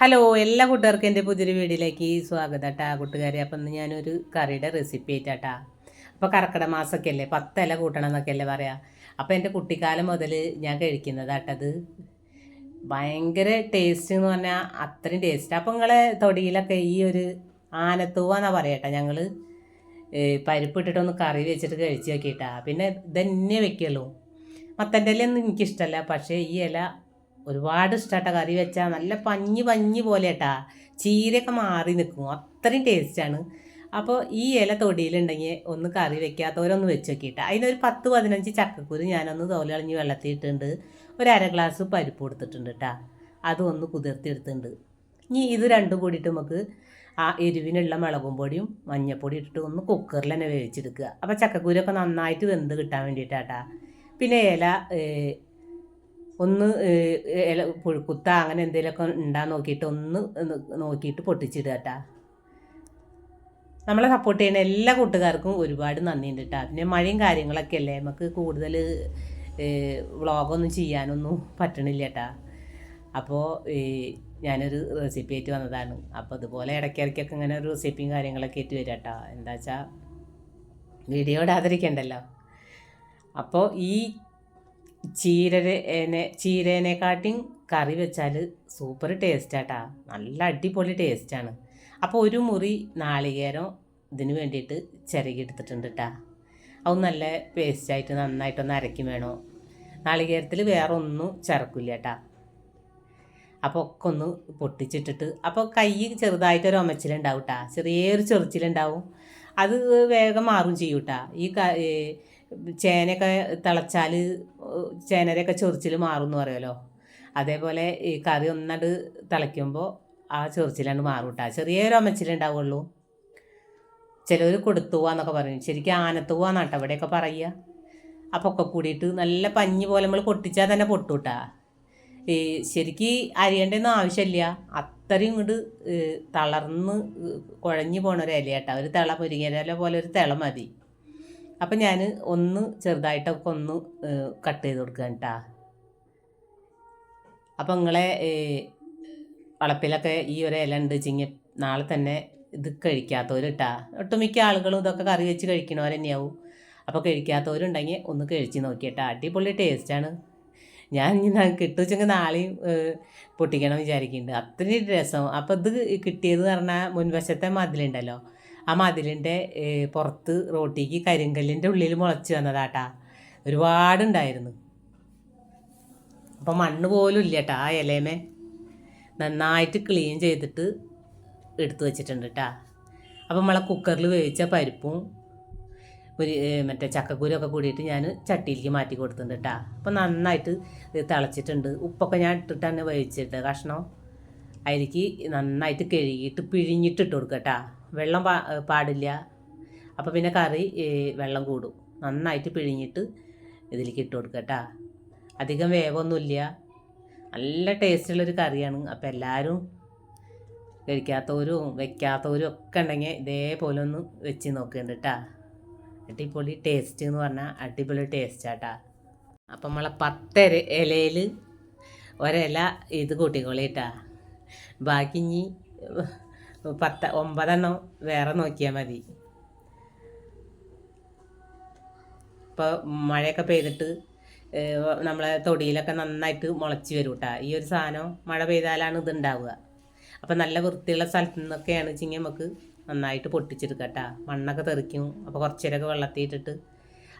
Hello എല്ലാ കൂട്ടുകാർക്കും എന്റെ പുതിയൊരു വീഡിയോയിലേക്ക് സ്വാഗതം കേട്ടാ കൂട്ടുകാരെ. അപ്പം ഇന്ന് ഞാനൊരു കറിയുടെ റെസിപ്പി ആയിട്ടാ അപ്പോൾ കർക്കിട മാസമൊക്കെ അല്ലേ പത്തല കൂട്ടണം എന്നൊക്കെ അല്ലേ പറയാ. അപ്പോൾ എന്റെ കുട്ടിക്കാലം മുതൽ ഞാൻ കഴിക്കുന്നതാട്ടത് ഭയങ്കര ടേസ്റ്റ് എന്ന് പറഞ്ഞാൽ അത്രയും ടേസ്റ്റ് അപ്പോൾ നിങ്ങളെ തൊടിയിലൊക്കെ ഈ ഒരു ആനത്തൂവ എന്നാ പറയട്ടെ ഞങ്ങൾ പരിപ്പിട്ടിട്ടൊന്ന് കറി വെച്ചിട്ട് കഴിച്ച് നോക്കിയിട്ടാ. പിന്നെ ഇതന്നെ വെക്കുള്ളൂ. മത്തന്റെ ഇല ഒന്നും എനിക്കിഷ്ടമല്ല പക്ഷേ ഈ ഇല ഒരുപാട് ഇഷ്ടമാട്ട കറി വെച്ചാൽ നല്ല പഞ്ഞി പഞ്ഞി പോലെ കേട്ടാ ചീരയൊക്കെ മാറി നിൽക്കും. അത്രയും ടേസ്റ്റാണ്. അപ്പോൾ ഈ ഇല തൊടിയിലുണ്ടെങ്കിൽ ഒന്ന് കറി വെക്കാത്തവരൊന്ന് വെച്ച് നോക്കിയിട്ട്. അതിനൊരു പത്ത് പതിനഞ്ച് ചക്കക്കുരു ഞാനൊന്ന് തോലളിഞ്ഞ് വെള്ളത്തിയിട്ടുണ്ട് ഒരു അര ഗ്ലാസ് പരിപ്പ് കൊടുത്തിട്ടുണ്ട് കേട്ടാ അതും ഒന്ന് കുതിർത്തിയെടുത്തിട്ടുണ്ട്. ഇനി ഇത് രണ്ടും കൂടിയിട്ട് നമുക്ക് ആ എരിവിനുള്ള മുളകും പൊടിയും മഞ്ഞപ്പൊടി ഇട്ടിട്ട് ഒന്ന് കുക്കറിൽ തന്നെ വേവിച്ചെടുക്കുക. അപ്പോൾ ചക്കക്കുരൊക്കെ നന്നായിട്ട് വെന്ത് കിട്ടാൻ വേണ്ടിയിട്ടാട്ടാ. പിന്നെ ഇല ഒന്ന് ഇല പുഴുക്കുത്ത അങ്ങനെ എന്തെങ്കിലുമൊക്കെ ഉണ്ടാ നോക്കിയിട്ട് ഒന്ന് നോക്കിയിട്ട് പൊട്ടിച്ചിടുക കേട്ടാ നമ്മളെ സപ്പോർട്ട് ചെയ്യുന്ന എല്ലാ കൂട്ടുകാർക്കും ഒരുപാട് നന്ദിയുണ്ട് കേട്ടോ പിന്നെ മഴയും കാര്യങ്ങളൊക്കെ അല്ലേ? നമുക്ക് കൂടുതൽ വ്ളോഗൊന്നും ചെയ്യാനൊന്നും പറ്റണില്ല കേട്ടാ അപ്പോൾ ഞാനൊരു റെസിപ്പി ആയിട്ട് വന്നതാണ്. അപ്പോൾ ഇതുപോലെ ഇടയ്ക്കിടയ്ക്കൊക്കെ ഇങ്ങനെ ഒരു റെസിപ്പിയും കാര്യങ്ങളൊക്കെ ആയിട്ട് വരാം കേട്ടോ എന്താ വെച്ചാൽ വീഡിയോ ഇടാതിരിക്കണ്ടല്ലോ. അപ്പോൾ ഈ ചീരനെ ചീരേനെക്കാട്ടിയും കറി വെച്ചാൽ സൂപ്പർ ടേസ്റ്റാട്ടാ. നല്ല അടിപൊളി ടേസ്റ്റാണ്. അപ്പോൾ ഒരു മുറി നാളികേരം ഇതിന് വേണ്ടിയിട്ട് ചിരകി എടുത്തിട്ടുണ്ട് കേട്ടാ അത് നല്ല പേസ്റ്റായിട്ട് നന്നായിട്ടൊന്ന് അരക്കും വേണോ. നാളികേരത്തിൽ വേറെ ഒന്നും ചേർക്കില്ല കേട്ടാ അപ്പോൾ ഒക്കെ ഒന്ന് പൊട്ടിച്ചിട്ടിട്ട് അപ്പോൾ കൈ ചെറുതായിട്ട് ഒരു ഒമച്ചിലുണ്ടാവും കേട്ടാ ചെറിയൊരു ചെറിച്ചിലുണ്ടാവും. അത് വേഗം മാറും ചെയ്യൂട്ടാ. ഈ ചേനയൊക്കെ തിളച്ചാൽ ചേനയുടെയൊക്കെ ചൊറിച്ചിൽ മാറും എന്ന് പറയുമല്ലോ അതേപോലെ ഈ കറി ഒന്നട് തിളയ്ക്കുമ്പോൾ ആ ചൊറിച്ചിലാണ്ട് മാറും കേട്ടോ ചെറിയൊരു അമ്മച്ചിലുണ്ടാവുള്ളൂ ചിലർ കൊടുത്തുവാന്നൊക്കെ പറയും. ശരിക്കും ആനത്തുവാന്നാട്ടോ ഇവിടെയൊക്കെ പറയുക അപ്പോൾ ഒക്കെ കൂടിയിട്ട് നല്ല പഞ്ഞി പോലെ നമ്മൾ പൊട്ടിച്ചാൽ തന്നെ പൊട്ടൂട്ടാ. ഈ ശരിക്ക് അരിയേണ്ടൊന്നും ആവശ്യമില്ല അത്രയും ഇങ്ങോട്ട് തളർന്ന് കുഴഞ്ഞു പോണ ഒരു ഇലയാട്ടാ ഒരു തിള മുരിങ്ങയില പോലെ ഒരു തിള മതി. അപ്പം ഞാൻ ഒന്ന് ചെറുതായിട്ടൊക്കെ ഒന്ന് കട്ട് ചെയ്ത് കൊടുക്കുക കേട്ടാ അപ്പം നിങ്ങളെ വളപ്പിലൊക്കെ ഈ ഒരു ഇല ഉണ്ട് വെച്ചിങ്ങ നാളെ തന്നെ ഇത് കഴിക്കാത്തവരിട്ടാ ഒട്ടുമിക്ക ആളുകളും ഇതൊക്കെ കറി വെച്ച് കഴിക്കണവർ തന്നെയാവും. അപ്പോൾ കഴിക്കാത്തവരുണ്ടെങ്കിൽ ഒന്ന് കഴിച്ച് നോക്കിയിട്ടാ അടിപൊളി ടേസ്റ്റാണ് ഞാൻ ഇനി കിട്ടുവെച്ചെങ്കിൽ നാളെയും പൊട്ടിക്കണം വിചാരിക്കുന്നുണ്ട് അത്രയും രസം. അപ്പോൾ ഇത് കിട്ടിയത് പറഞ്ഞാൽ മുൻവശത്തെ മതിലുണ്ടല്ലോ. ആ മതിലിന്റെ പുറത്ത് റോട്ടിക്ക് കരിങ്കല്ലിന്റെ ഉള്ളിൽ മുളച്ച് വന്നതാട്ടാ. ഒരുപാടുണ്ടായിരുന്നു. അപ്പം മണ്ണ് പോലും ഇല്ല കേട്ടോ ആ ഇലേമേ. നന്നായിട്ട് ക്ലീൻ ചെയ്തിട്ട് എടുത്തു വെച്ചിട്ടുണ്ട് കേട്ടാ അപ്പം നമ്മളെ കുക്കറിൽ വേവിച്ച പരിപ്പും ഒരു മറ്റേ ചക്കക്കുരൊക്കെ കൂടിയിട്ട് ഞാൻ ചട്ടിയിലേക്ക് മാറ്റി കൊടുത്തിട്ടുണ്ട് കേട്ടാ അപ്പം നന്നായിട്ട് തിളച്ചിട്ടുണ്ട്. ഉപ്പൊക്കെ ഞാൻ ഇട്ടിട്ടാണ് വേവിച്ചിട്ട് കഷ്ണം അതിലേക്ക് നന്നായിട്ട് കഴുകിയിട്ട് പിഴിഞ്ഞിട്ട് ഇട്ട് കൊടുക്കുക വെള്ളം പാ പാടില്ല. അപ്പോൾ പിന്നെ കറി വെള്ളം കൂടും. നന്നായിട്ട് പിഴിഞ്ഞിട്ട് ഇതിലേക്ക് ഇട്ട് കൊടുക്കുക കേട്ടോ അധികം വേവൊന്നുമില്ല. നല്ല ടേസ്റ്റുള്ളൊരു കറിയാണ്. അപ്പോൾ എല്ലാവരും കഴിക്കാത്തവരും വെക്കാത്തവരും ഒക്കെ ഉണ്ടെങ്കിൽ ഇതേപോലെ ഒന്ന് വെച്ച് നോക്കുന്നുണ്ട് കേട്ടാ അടിപൊളി ടേസ്റ്റ് എന്ന് പറഞ്ഞാൽ അടിപൊളി ടേസ്റ്റാട്ടാ അപ്പം നമ്മളെ പത്ത് ഇലയിൽ ഒരില ഇത് കൂട്ടിക്കോളിട്ടാ ബാക്കി ഇനി പത്ത് ഒമ്പതെണ്ണം വേറെ നോക്കിയാൽ മതി. ഇപ്പോൾ മഴയൊക്കെ പെയ്തിട്ട് നമ്മളെ തൊടിയിലൊക്കെ നന്നായിട്ട് മുളച്ച് വരും കേട്ടോ ഈ ഒരു സാധനം മഴ പെയ്താലാണ് ഇത് ഉണ്ടാവുക അപ്പം നല്ല വൃത്തിയുള്ള സ്ഥലത്തു നിന്നൊക്കെയാണ് വെച്ചെങ്കിൽ നമുക്ക് നന്നായിട്ട് പൊട്ടിച്ചെടുക്കാം കേട്ടോ മണ്ണൊക്കെ തെറിക്കും. അപ്പോൾ കുറച്ച് നേരമൊക്കെ വെള്ളത്തിയിട്ടിട്ട്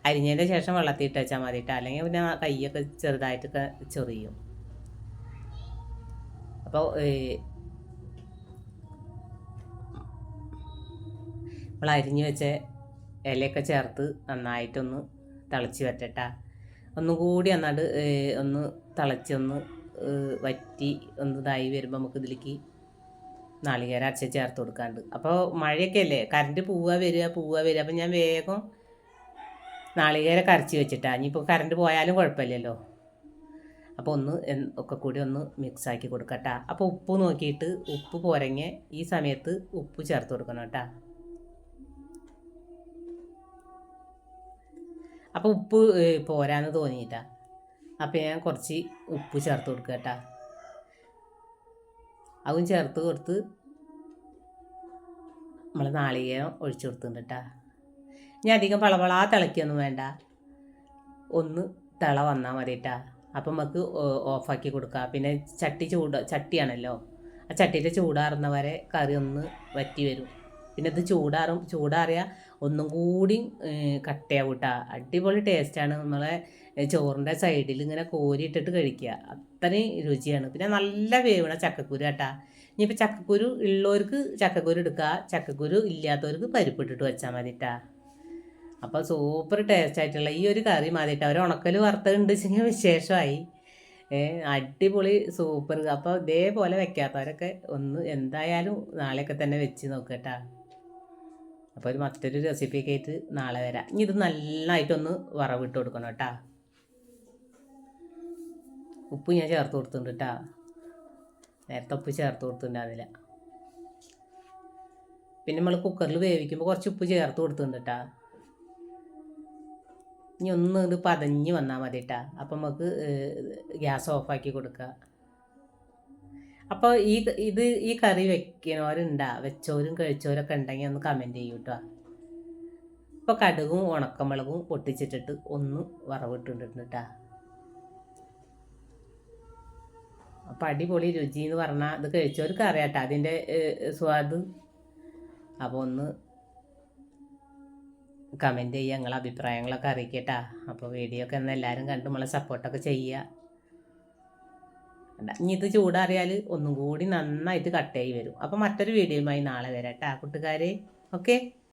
അരിഞ്ഞതിന്റെ ശേഷം വെള്ളത്തിയിട്ട് വെച്ചാൽ മതി കേട്ടോ അല്ലെങ്കിൽ പിന്നെ കൈയൊക്കെ ചെറുതായിട്ടൊക്കെ ചൊറിയും. അപ്പോൾ നമ്മൾ അരിഞ്ഞ് വെച്ച ഇലയൊക്കെ ചേർത്ത് നന്നായിട്ടൊന്ന് തിളച്ച് വറ്റട്ട ഒന്നും കൂടി ഒന്നാണ്ട് ഒന്ന് തിളച്ചൊന്ന് വറ്റി ഒന്ന് ഇതായി വരുമ്പോൾ നമുക്ക് ഇതിലേക്ക് നാളികേര അരച്ച് ചേർത്ത് കൊടുക്കാണ്ട്. അപ്പോൾ മഴയൊക്കെ അല്ലേ? കറണ്ട് പോവുക വരിക പോവുക വരിക. അപ്പം ഞാൻ വേഗം നാളികേര കരച്ച് വെച്ചിട്ടാ. ഇനിയിപ്പോൾ കറണ്ട് പോയാലും കുഴപ്പമില്ലല്ലോ. അപ്പോൾ ഒന്ന് ഒക്കെ കൂടി ഒന്ന് മിക്സ് ആക്കി കൊടുക്കട്ടാ. അപ്പോൾ ഉപ്പ് നോക്കിയിട്ട് ഉപ്പ് പോരങ്ങ ഈ സമയത്ത് ഉപ്പ് ചേർത്ത് കൊടുക്കണം കേട്ടാ. അപ്പോൾ ഉപ്പ് പോരാന്ന് തോന്നിയിട്ടാ. അപ്പോൾ ഞാൻ കുറച്ച് ഉപ്പ് ചേർത്ത് കൊടുക്കുക കേട്ടാ. അതും ചേർത്ത് കൊടുത്ത് നമ്മൾ നാളികേരം ഒഴിച്ചു കൊടുത്തിട്ടുണ്ട് കേട്ടാ. ഇനി അധികം പളവളാ തിളക്കിയൊന്നും വേണ്ട. ഒന്ന് തിള വന്നാൽ മതി കേട്ടാ. അപ്പം നമുക്ക് ഓഫാക്കി കൊടുക്കാം. പിന്നെ ചട്ടി ചൂട് ചട്ടിയാണല്ലോ. ആ ചട്ടിയുടെ ചൂടാറുന്ന വരെ കറി ഒന്ന് വറ്റി വരും. പിന്നെ ഇത് ചൂടാറും ചൂടാറിയ ഒന്നും കൂടി കട്ടയാവും കേട്ടോ അടിപൊളി ടേസ്റ്റാണ് നമ്മളെ ചോറിന്റെ സൈഡിൽ ഇങ്ങനെ കോരിയിട്ടിട്ട് കഴിക്കുക. അത്രയും രുചിയാണ്. പിന്നെ നല്ല വേവണ ചക്കക്കുരു കേട്ടാ. ഇനിയിപ്പോൾ ചക്കക്കുരു ഉള്ളവർക്ക് ചക്കക്കുരു എടുക്കുക. ചക്കക്കുരു ഇല്ലാത്തവർക്ക് പരിപ്പിട്ടിട്ട് വെച്ചാൽ മതി കേട്ടാ അപ്പോൾ സൂപ്പർ ടേസ്റ്റ് ആയിട്ടുള്ള ഈ ഒരു കറി മതി കേട്ടോ ഒരു ഉണക്കൽ വറുത്തതുണ്ട് വെച്ചെങ്കിൽ വിശേഷമായി. അടിപൊളി സൂപ്പർ. അപ്പോൾ ഇതേപോലെ വെക്കാത്തവരൊക്കെ ഒന്ന് എന്തായാലും നാളെയൊക്കെ തന്നെ വെച്ച് നോക്കട്ടാ അപ്പോൾ ഒരു മറ്റൊരു റെസിപ്പിയൊക്കെ ആയിട്ട് നാളെ വരാം. ഇനി ഇത് നല്ലതായിട്ടൊന്ന് വറവിട്ട് കൊടുക്കണം കേട്ടാ. ഉപ്പ് ഞാൻ ചേർത്ത് കൊടുത്തിട്ടുണ്ട് കേട്ടാ. നേരത്തെ ഉപ്പ് ചേർത്ത് കൊടുത്തിട്ടുണ്ടായിരുന്നില്ല പിന്നെ നമ്മൾ കുക്കറിൽ വേവിക്കുമ്പോൾ കുറച്ച് ഉപ്പ് ചേർത്ത് കൊടുത്തിട്ടുണ്ട് കേട്ടാ. ഇനി ഒന്ന് ഇത് പതഞ്ഞ് വന്നാൽ മതി കേട്ടാ. അപ്പം നമുക്ക് ഗ്യാസ് ഓഫാക്കി കൊടുക്കുക അപ്പോൾ ഈ ഇത് ഈ കറി വെക്കണവരുണ്ടാ? വെച്ചവരും കഴിച്ചവരൊക്കെ ഉണ്ടെങ്കിൽ ഒന്ന് കമന്റ് ചെയ്യൂ കേട്ടോ ഇപ്പോൾ കടുകും ഉണക്കമുളകും പൊട്ടിച്ചിട്ടിട്ട് ഒന്ന് വറവിട്ടിട്ടുണ്ട് കേട്ടാ അപ്പം അടിപൊളി രുചി എന്ന് പറഞ്ഞാൽ അത് കഴിച്ചവർക്ക് അറിയാം അതിന്റെ സ്വാദ്. അപ്പോൾ ഒന്ന് കമന്റ് ചെയ്യുക നിങ്ങളെ അഭിപ്രായങ്ങളൊക്കെ അറിയിക്കട്ടാ. അപ്പോൾ വീഡിയോ ഒക്കെ ഒന്ന് എല്ലാവരും കണ്ട് നമ്മളെ സപ്പോർട്ടൊക്കെ ചെയ്യുക കണ്ടാ? ഇനി ഇത് ചൂടാറിയാൽ ഒന്നും കൂടി നന്നായിട്ട് കട്ടായി വരും. അപ്പോൾ മറ്റൊരു വീഡിയോയുമായി നാളെ വരാം കേട്ടാ കൂട്ടുകാരെ. ഓക്കെ